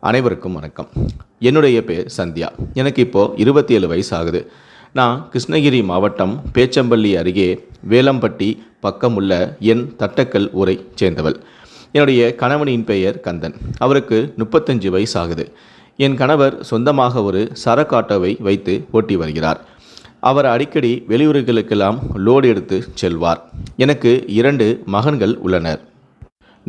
அனைவருக்கும் வணக்கம். என்னுடைய பேர் சந்தியா. எனக்கு இப்போது இருபத்தி ஏழு வயசு ஆகுது நான் கிருஷ்ணகிரி மாவட்டம் பேச்சம்பள்ளி அருகே வேலம்பட்டி பக்கம் உள்ள என் தட்டக்கல் ஊரை சேர்ந்தவள். என்னுடைய கணவனின் பெயர் கந்தன். அவருக்கு முப்பத்தஞ்சு வயசு ஆகுது என் கணவர் சொந்தமாக ஒரு சரக்காட்டோவை வைத்து ஓட்டி வருகிறார். அவர் அடிக்கடி வெளியூர்களுக்கெல்லாம் லோடு எடுத்து செல்வார். எனக்கு இரண்டு மகன்கள் உள்ளனர்.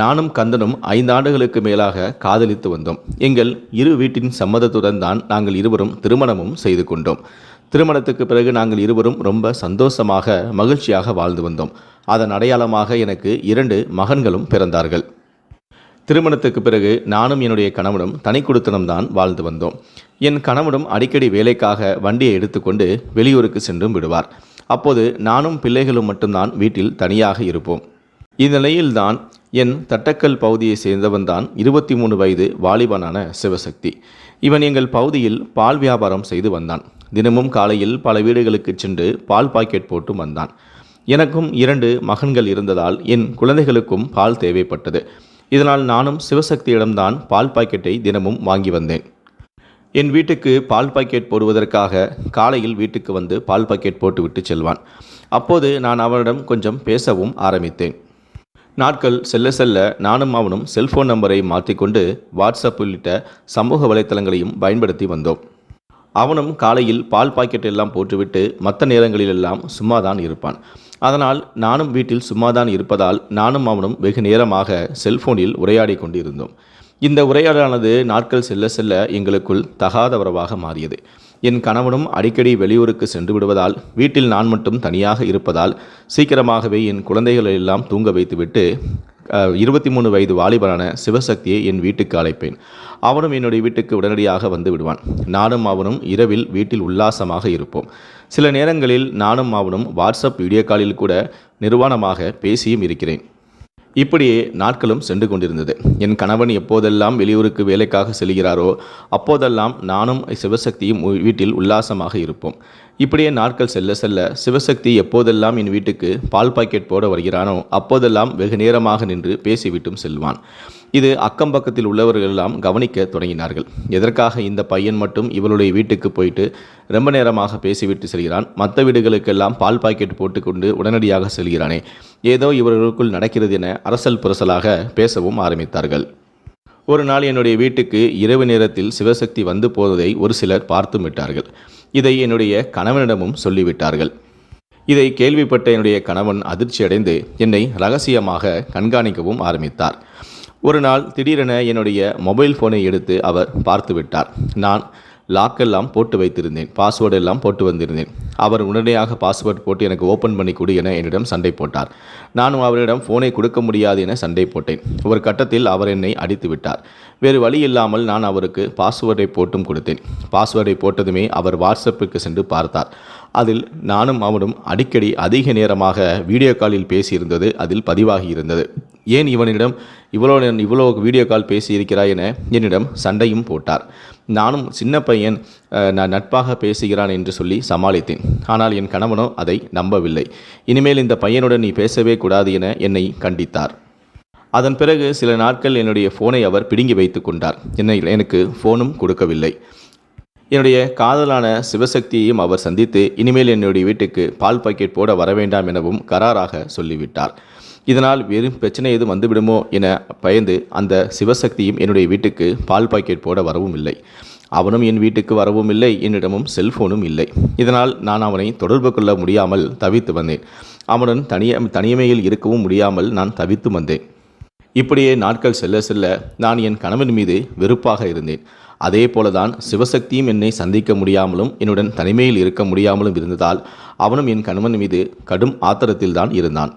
நானும் கந்தனும் ஐந்தாண்டுகளுக்கு மேலாக காதலித்து வந்தோம். எங்கள் இரு வீட்டின் சம்மதத்துடன் தான் நாங்கள் இருவரும் திருமணமும் செய்து கொண்டோம். திருமணத்துக்கு பிறகு நாங்கள் இருவரும் ரொம்ப சந்தோஷமாக மகிழ்ச்சியாக வாழ்ந்து வந்தோம். அதன் அடையாளமாக எனக்கு இரண்டு மகன்களும் பிறந்தார்கள். திருமணத்துக்கு பிறகு நானும் என்னுடைய கணவனும் தனி தான் வாழ்ந்து வந்தோம். என் கணவனும் அடிக்கடி வேலைக்காக வண்டியை எடுத்துக்கொண்டு வெளியூருக்கு சென்றும் விடுவார். அப்போது நானும் பிள்ளைகளும் மட்டும்தான் வீட்டில் தனியாக இருப்போம். இந்நிலையில்தான் என் தட்டக்கல் பகுதியை சேர்ந்தவன் தான் இருபத்தி மூணு வயது வாலிபனான சிவசக்தி. இவன் எங்கள் பகுதியில் பால் வியாபாரம் செய்து வந்தான். தினமும் காலையில் பல வீடுகளுக்கு சென்று பால் பாக்கெட் போட்டு வந்தான். எனக்கும் இரண்டு மகன்கள் இருந்ததால் என் குழந்தைகளுக்கும் பால் தேவைப்பட்டது. இதனால் நானும் சிவசக்தியிடம்தான் பால் பாக்கெட்டை தினமும் வாங்கி வந்தேன். என் வீட்டுக்கு பால் பாக்கெட் போடுவதற்காக காலையில் வீட்டுக்கு வந்து பால் பாக்கெட் போட்டுவிட்டு செல்வான். அப்போது நான் அவனிடம் கொஞ்சம் பேசவும் ஆரம்பித்தேன். நாட்கள் செல்ல செல்ல நானும் அவனும் செல்போன் நம்பரை மாற்றிக்கொண்டு வாட்ஸ்அப் உள்ளிட்ட சமூக வலைத்தளங்களையும் பயன்படுத்தி வந்தோம். அவனும் காலையில் பால் பாக்கெட் எல்லாம் போட்டுவிட்டு மற்ற நேரங்களிலெல்லாம் சும்மாதான் இருப்பான். அதனால் நானும் வீட்டில் சும்மாதான் இருப்பதால் நானும் அவனும் வெகு நேரமாக செல்போனில் உரையாடி கொண்டிருந்தோம். இந்த உரையாடலானது நாட்கள் செல்ல செல்ல எங்களுக்குள் தகாத உறவாக மாறியது. என் கணவனும் அடிக்கடி வெளியூருக்கு சென்று விடுவதால் வீட்டில் நான் மட்டும் தனியாக இருப்பதால் சீக்கிரமாகவே என் குழந்தைகளை எல்லாம் தூங்க வைத்துவிட்டு இருபத்தி மூணு வயது வாலிபரான சிவசக்தியை என் வீட்டுக்கு அழைப்பேன். அவனும் என்னுடைய வீட்டுக்கு உடனடியாக வந்து விடுவான். நானும் அவனும் இரவில் வீட்டில் உல்லாசமாக இருப்போம். சில நேரங்களில் நானும் அவனும் வாட்ஸ்அப் வீடியோ காலில் கூட நிர்வாணமாக பேசியும் இருக்கிறேன். இப்படியே நாட்களும் சென்று கொண்டிருந்தது. என் கணவன் எப்போதெல்லாம் வெளியூருக்கு வேலைக்காக செல்கிறாரோ அப்போதெல்லாம் நானும் சிவசக்தியும் வீட்டில் உல்லாசமாக இருப்போம். இப்படியே நாட்கள் செல்ல செல்ல சிவசக்தி எப்போதெல்லாம் என் வீட்டுக்கு பால் பாக்கெட் போட வருகிறானோ அப்போதெல்லாம் வெகு நேரமாக நின்று பேசிவிட்டும் செல்வான். இது அக்கம் பக்கத்தில் உள்ளவர்களெல்லாம் கவனிக்க தொடங்கினார்கள். எதற்காக இந்த பையன் மட்டும் இவளுடைய வீட்டுக்கு போயிட்டு ரொம்ப நேரமாக பேசிவிட்டு செல்கிறான்? மற்ற வீடுகளுக்கெல்லாம் பால் பாக்கெட் போட்டுக்கொண்டு உடனடியாக செல்கிறானே. ஏதோ இவர்களுக்குள் நடக்கிறது என அரசல் புரசலாக பேசவும் ஆரம்பித்தார்கள். ஒரு நாள் என்னுடைய வீட்டுக்கு இரவு நேரத்தில் சிவசக்தி வந்து போவதை ஒரு சிலர் பார்த்தும் விட்டார்கள். இதை என்னுடைய கணவனிடமும் சொல்லிவிட்டார்கள். இதை கேள்விப்பட்ட என்னுடைய கணவன் அதிர்ச்சியடைந்து என்னை ரகசியமாக கண்காணிக்கவும் ஆரம்பித்தார். ஒரு நாள் திடீரென என்னுடைய மொபைல் ஃபோனை எடுத்து அவர் பார்த்து விட்டார் நான் லாக்கெல்லாம் போட்டு வைத்திருந்தேன். பாஸ்வேர்டு எல்லாம் போட்டு வந்திருந்தேன். அவர் உடனடியாக பாஸ்வேர்டு போட்டு எனக்கு ஓப்பன் பண்ணி கொடு என என்னிடம் சண்டை போட்டார். நானும் அவரிடம் ஃபோனை கொடுக்க முடியாது என சண்டை போட்டேன். ஒரு கட்டத்தில் அவர் என்னை அடித்து விட்டார். வேறு வழி இல்லாமல் நான் அவருக்கு பாஸ்வேர்டை போட்டும் கொடுத்தேன். பாஸ்வேர்டை போட்டதுமே அவர் வாட்ஸ்அப்புக்கு சென்று பார்த்தார். அதில் நானும் அவனும் அடிக்கடி அதிக நேரமாக வீடியோ காலில் பேசியிருந்தது அதில் பதிவாகி இருந்தது. ஏன் இவனிடம் இவ்வளோ இவ்வளோ வீடியோ கால் பேசியிருக்கிறாய் என என்னிடம் சண்டையும் போட்டார். நானும் சின்ன பையன் நான் நட்பாக பேசுகிறான் என்று சொல்லி சமாளித்தேன். ஆனால் என் கணவனோ அதை நம்பவில்லை. இனிமேல் இந்த பையனுடன் நீ பேசவே கூடாது என என்னை கண்டித்தார். அதன் பிறகு சில நாட்கள் என்னுடைய ஃபோனை அவர் பிடுங்கி வைத்து கொண்டார். என்னை எனக்கு ஃபோனும் கொடுக்கவில்லை. என்னுடைய காதலான சிவசக்தியையும் அவர் சந்தித்து இனிமேல் என்னுடைய வீட்டுக்கு பால் பாக்கெட் போட வர வேண்டாம் எனவும் கராராக சொல்லிவிட்டார். இதனால் வெறும் பிரச்சனை எதுவும் வந்துவிடுமோ என பயந்து அந்த சிவசக்தியும் என்னுடைய வீட்டுக்கு பால் பாக்கெட் போட வரவும் இல்லை. அவனும் என் வீட்டுக்கு வரவும் இல்லை. என்னிடமும் செல்போனும் இல்லை. இதனால் நான் அவனை தொடர்பு கொள்ள முடியாமல் தவித்து வந்தேன். அவனுடன் தனிய தனிமையில் இருக்கவும் முடியாமல் நான் தவித்து வந்தேன். இப்படியே நாட்கள் செல்ல செல்ல நான் என் கணவன் மீது வெறுப்பாக இருந்தேன். அதே போலதான் சிவசக்தியும் என்னை சந்திக்க முடியாமலும் என்னுடன் தனிமையில் இருக்க முடியாமலும் இருந்ததால் அவனும் என் கணவன் மீது கடும் ஆத்திரத்தில்தான் இருந்தான்.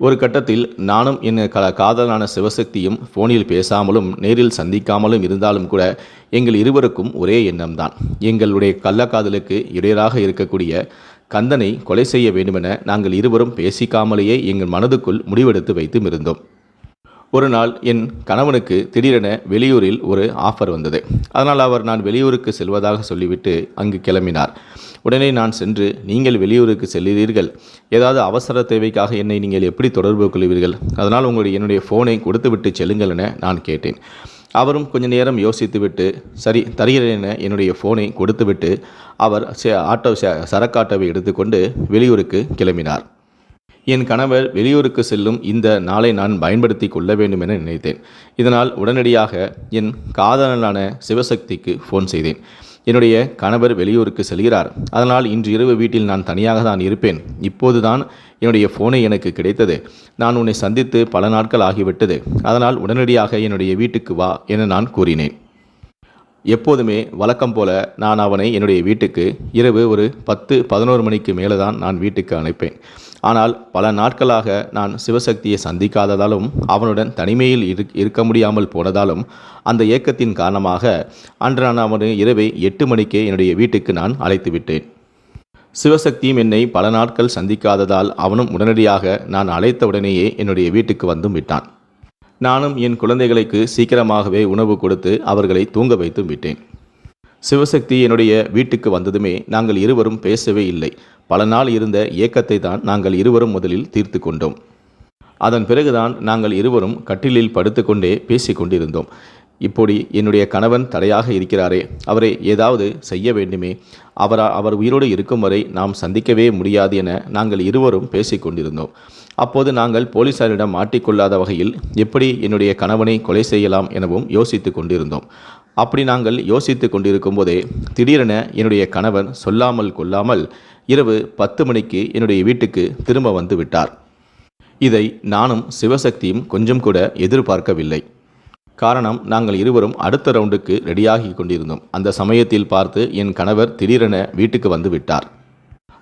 ஒரு கட்டத்தில் நானும் என் க காதலான சிவசக்தியும் ஃபோனில் பேசாமலும் நேரில் சந்திக்காமலும் இருந்தாலும் கூட எங்கள் இருவருக்கும் ஒரே எண்ணம்தான். எங்களுடைய கள்ளக்காதலுக்கு இடையராக இருக்கக்கூடிய கந்தனை கொலை செய்ய வேண்டுமென நாங்கள் இருவரும் பேசிக்காமலேயே எங்கள் மனதுக்குள் முடிவெடுத்து வைத்தும் இருந்தோம். ஒரு நாள் என் கணவனுக்கு திடீரென வெளியூரில் ஒரு ஆஃபர் வந்தது. அதனால் அவர் நான் வெளியூருக்கு செல்வதாக சொல்லிவிட்டு அங்கு கிளம்பினார். உடனே நான் சென்று நீங்கள் வெளியூருக்கு செல்கிறீர்கள். ஏதாவது அவசர தேவைக்காக என்னை நீங்கள் எப்படி தொடர்பு கொள்வீர்கள்? அதனால் உங்களுடைய என்னுடைய ஃபோனை கொடுத்துவிட்டு செல்லுங்கள் என நான் கேட்டேன். அவரும் கொஞ்ச நேரம் யோசித்துவிட்டு சரி தருகிறேன் என என்னுடைய ஃபோனை கொடுத்துவிட்டு அவர் ஆட்டோ ச- சரக்காட்டோவை எடுத்துக்கொண்டு வெளியூருக்கு கிளம்பினார். என் கணவர் வெளியூருக்கு செல்லும் இந்த நாளை நான் பயன்படுத்தி கொள்ள வேண்டும் என நினைத்தேன். இதனால் உடனடியாக என் காதலனான சிவசக்திக்கு ஃபோன் செய்தேன். என்னுடைய கணவர் வெளியூருக்கு செல்கிறார். அதனால் இன்று இரவு வீட்டில் நான் தனியாக தான் இருப்பேன். இப்போதுதான் என்னுடைய ஃபோனை எனக்கு கிடைத்தது. நான் உன்னை சந்தித்து பல நாட்கள் ஆகிவிட்டது. அதனால் உடனடியாக என்னுடைய வீட்டுக்கு வா என நான் கூறினேன். எப்போதுமே வழக்கம் போல நான் அவனை என்னுடைய வீட்டுக்கு இரவு ஒரு பத்து பதினோரு மணிக்கு மேலே தான் நான் வீட்டுக்கு அனுப்பேன். ஆனால் பல நாட்களாக நான் சிவசக்தியை சந்திக்காததாலும் அவனுடன் தனிமையில் இருக்க முடியாமல் போனதாலும் அந்த ஏக்கத்தின் காரணமாக அன்று நான் அவனை இரவே எட்டு மணிக்கே என்னுடைய வீட்டுக்கு நான் அழைத்து விட்டேன். சிவசக்தியும் என்னை பல நாட்கள் சந்திக்காததால் அவனும் உடனடியாக நான் அழைத்த உடனேயே என்னுடைய வீட்டுக்கு வந்தும் விட்டான். நானும் என் குழந்தைகளுக்கு சீக்கிரமாகவே உணவு கொடுத்து அவர்களை தூங்க வைத்து விட்டேன். சிவசக்தி என்னுடைய வீட்டுக்கு வந்ததுமே நாங்கள் இருவரும் பேசவே இல்லை. பல நாள் இருந்த ஏக்கத்தை தான் நாங்கள் இருவரும் முதலில் தீர்த்து கொண்டோம். அதன் பிறகுதான் நாங்கள் இருவரும் கட்டிலில் படுத்துக்கொண்டே பேசிக் கொண்டிருந்தோம். இப்படி என்னுடைய கணவன் தடையாக இருக்கிறாரே அவரை ஏதாவது செய்ய வேண்டுமே. அவரா அவர் உயிரோடு இருக்கும் வரை நாம் சந்திக்கவே முடியாது என நாங்கள் இருவரும் பேசிக்கொண்டிருந்தோம் அப்போது நாங்கள் போலீசாரிடம் மாட்டிக்கொள்ளாத வகையில் எப்படி என்னுடைய கணவனை கொலை செய்யலாம் எனவும் யோசித்து கொண்டிருந்தோம். அப்படி நாங்கள் யோசித்து கொண்டிருக்கும் போதே திடீரென என்னுடைய கணவன் சொல்லாமல் கொள்ளாமல் இரவு பத்து மணிக்கு என்னுடைய வீட்டுக்கு திரும்ப வந்து விட்டார். இதை நானும் சிவசக்தியும் கொஞ்சம் கூட எதிர்பார்க்கவில்லை. காரணம் நாங்கள் இருவரும் அடுத்த ரவுண்டுக்கு ரெடியாகி கொண்டிருந்தோம். அந்த சமயத்தில் பார்த்து என் கணவர் திடீரென வீட்டுக்கு வந்து விட்டார்.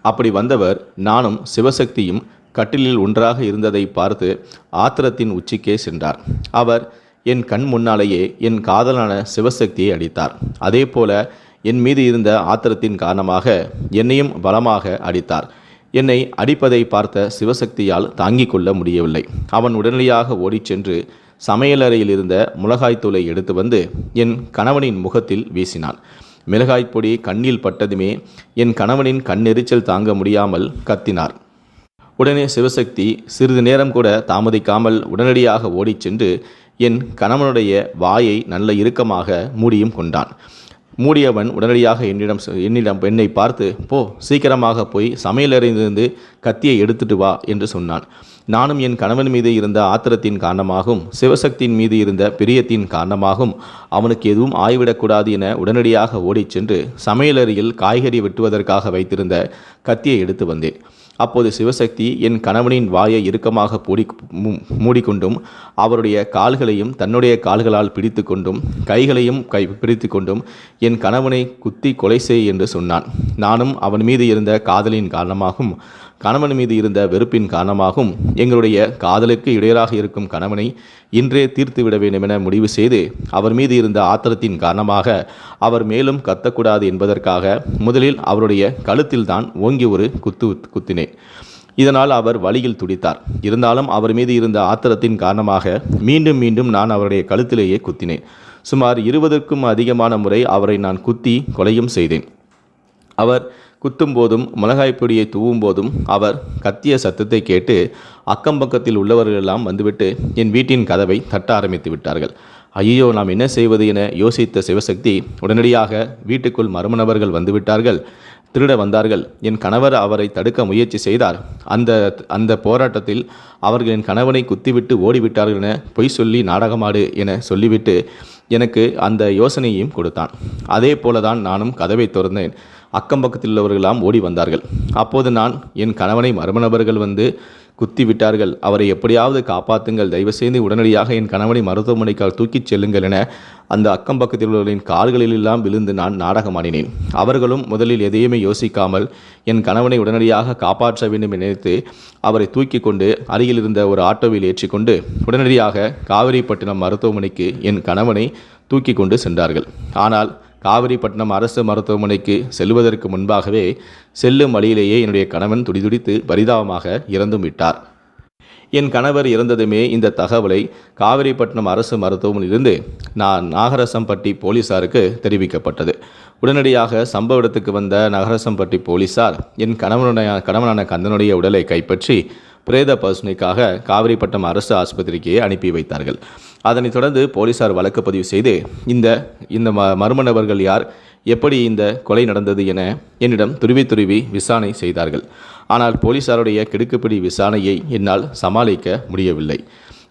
அப்படி வந்தவர் நானும் சிவசக்தியும் கட்டிலில் ஒன்றாக இருந்ததை பார்த்து ஆத்திரத்தின் உச்சிக்கே சென்றார். அவர் என் கண் முன்னாலேயே என் காதலான சிவசக்தியை அடித்தார். அதே போல என் மீது இருந்த ஆத்திரத்தின் காரணமாக என்னையும் பலமாக அடித்தார். என்னை அடிப்பதை பார்த்த சிவசக்தியால் தாங்கிக் கொள்ள முடியவில்லை. அவன் உடனடியாக ஓடிச் சென்று சமையலறையில் இருந்த மிளகாய்த்தூளை எடுத்து வந்து என் கணவனின் முகத்தில் வீசினான். மிளகாய்ப்பொடி கண்ணில் பட்டதுமே என் கணவனின் கண்ணெரிச்சல் தாங்க முடியாமல் கத்தினார். உடனே சிவசக்தி சிறிது நேரம் கூட தாமதிக்காமல் உடனடியாக ஓடிச் சென்று என் கணவனுடைய வாயை நல்ல இறுக்கமாக மூடியும் கொண்டான். மூடியவன் உடனடியாக என்னிடம் என்னிடம் என்னை பார்த்து போ சீக்கிரமாக போய் சமையலறையிலிருந்து கத்தியை எடுத்துட்டு வா என்று சொன்னான். நானும் என் கணவன் மீது இருந்த ஆத்திரத்தின் காரணமாகவும் சிவசக்தியின் மீது இருந்த பிரியத்தின் காரணமாகவும் அவனுக்கு எதுவும் ஆய்விடக்கூடாது என உடனடியாக ஓடிச் சென்று சமையலறையில் காய்கறி வெட்டுவதற்காக வைத்திருந்த கத்தியை எடுத்து வந்தேன். அப்போது சிவசக்தி என் கணவனின் வாயை இறுக்கமாக பூடி மூ- மூடிக்கொண்டும் அவருடைய கால்களையும் தன்னுடைய கால்களால் பிடித்து கொண்டும் கைகளையும் கை பிடித்து கொண்டும் என் கணவனை குத்தி கொலை செய் என்று சொன்னான். நானும் அவன் மீது இருந்த காதலின் காரணமாகவும் கணவன் மீது இருந்த வெறுப்பின் காரணமாகவும் எங்களுடைய காதலுக்கு இடையராக இருக்கும் கணவனை இன்றே தீர்த்து விட வேண்டும் என முடிவு செய்து அவர் மீது இருந்த ஆத்திரத்தின் காரணமாக அவர் மேலும் கத்தக்கூடாது என்பதற்காக முதலில் அவருடைய கழுத்தில் தான் ஓங்கி ஒரு குத்து குத்தினேன். இதனால் அவர் வழியில் துடித்தார். இருந்தாலும் அவர் மீது இருந்த ஆத்திரத்தின் காரணமாக மீண்டும் மீண்டும் நான் அவருடைய கழுத்திலேயே குத்தினேன். சுமார் இருபதுக்கும் அதிகமான முறை அவரை நான் குத்தி கொலையும் செய்தேன். அவர் குத்தும் போதும் மிளகாய் பொடியை தூவும் போதும் அவர் கத்திய சத்தத்தை கேட்டு அக்கம் பக்கத்தில் உள்ளவர்களெல்லாம் வந்துவிட்டு என் வீட்டின் கதவை தட்ட ஆரம்பித்து விட்டார்கள். ஐயோ நாம் என்ன செய்வது என யோசித்த சிவசக்தி உடனடியாக வீட்டுக்குள் மர்ம நபர்கள் வந்துவிட்டார்கள். திருட வந்தார்கள். என் கணவர் அவரை தடுக்க முயற்சி செய்தார். அந்த அந்த போராட்டத்தில் அவர்கள் என் கணவனை குத்திவிட்டு ஓடிவிட்டார்கள் என பொய் சொல்லி நாடகமாடு என சொல்லிவிட்டு எனக்கு அந்த யோசனையையும் கொடுத்தான். அதே போலதான் நானும் கதவை திறந்தேன். அக்கம் பக்கத்தில் உள்ளவர்களாம் ஓடி வந்தார்கள். அப்போது நான் என் கணவனை மர்ம நபர்கள் வந்து குத்தி விட்டார்கள் அவரை எப்படியாவது காப்பாற்றுங்கள் தயவுசெய்து உடனடியாக என் கணவனை மருத்துவமனைக்கால் தூக்கிச் செல்லுங்கள் என அந்த அக்கம் பக்கத்தில் உள்ளவர்களின் கால்களிலெல்லாம் விழுந்து நான் நாடகமாடினேன். அவர்களும் முதலில் எதையுமே யோசிக்காமல் என் கணவனை உடனடியாக காப்பாற்ற வேண்டும் என நினைத்து அவரை தூக்கி கொண்டு அருகில் இருந்த ஒரு ஆட்டோவில் ஏற்றிக்கொண்டு உடனடியாக காவிரிப்பட்டினம் மருத்துவமனைக்கு என் கணவனை தூக்கி கொண்டு சென்றார்கள். ஆனால் காவிரிப்பட்டினம் அரசு மருத்துவமனைக்கு செல்வதற்கு முன்பாகவே செல்லும் வழியிலேயே என்னுடைய கணவன் துடிதுடித்து பரிதாபமாக இறந்தும் விட்டார். என் கணவர் இறந்ததுமே இந்த தகவலை காவிரிப்பட்டினம் அரசு மருத்துவமனையிலிருந்து நான் நாகரசம்பட்டி போலீசாருக்கு தெரிவிக்கப்பட்டது. உடனடியாக சம்பவ இடத்துக்கு வந்த நகரசம்பட்டி போலீசார் என் கணவனுடைய கணவனான கந்தனுடைய உடலை கைப்பற்றி பிரேத பரிசோதனைக்காக காவிரிப்பட்டம் அரசு ஆஸ்பத்திரிக்கு அனுப்பி வைத்தார்கள். அதனைத் தொடர்ந்து போலீசார் வழக்கு பதிவு செய்து இந்த இந்த ம மர்ம நபர்கள் யார் எப்படி இந்த கொலை நடந்தது என என்னிடம் துருவி துருவி விசாரணை செய்தார்கள். ஆனால் போலீசாருடைய கிடுக்குப்பிடி விசாரணையை என்னால் சமாளிக்க முடியவில்லை.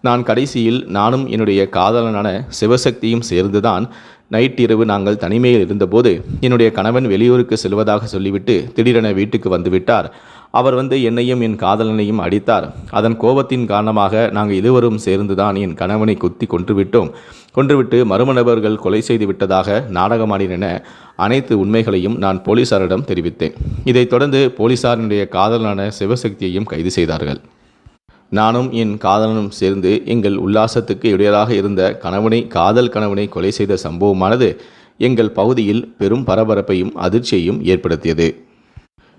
நான் கடைசியில் நானும் என்னுடைய காதலனான சிவசக்தியும் சேர்ந்துதான் நைட் இரவு நாங்கள் தனிமையில் இருந்தபோது என்னுடைய கணவன் வெளியூருக்கு செல்வதாக சொல்லிவிட்டு திடீரென வீட்டுக்கு வந்துவிட்டார். அவர் வந்து என்னையும் என் காதலனையும் அடித்தார். அதன் கோபத்தின் காரணமாக நாங்கள் இருவரும் சேர்ந்துதான் என் கணவனை குத்தி கொன்றுவிட்டோம். கொன்றுவிட்டு மர்ம நபர்கள் கொலை செய்து விட்டதாக நாடகமாடினென அனைத்து உண்மைகளையும் நான் போலீசாரிடம் தெரிவித்தேன். இதைத் தொடர்ந்து போலீசாரினுடைய காதலனான சிவசக்தியையும் கைது செய்தார்கள். நானும் என் காதலனும் சேர்ந்து எங்கள் உல்லாசத்துக்கு இடையராக இருந்த கணவனை காதல் கணவனை கொலை செய்த சம்பவமானது எங்கள் பகுதியில் பெரும் பரபரப்பையும் அதிர்ச்சியையும் ஏற்படுத்தியது.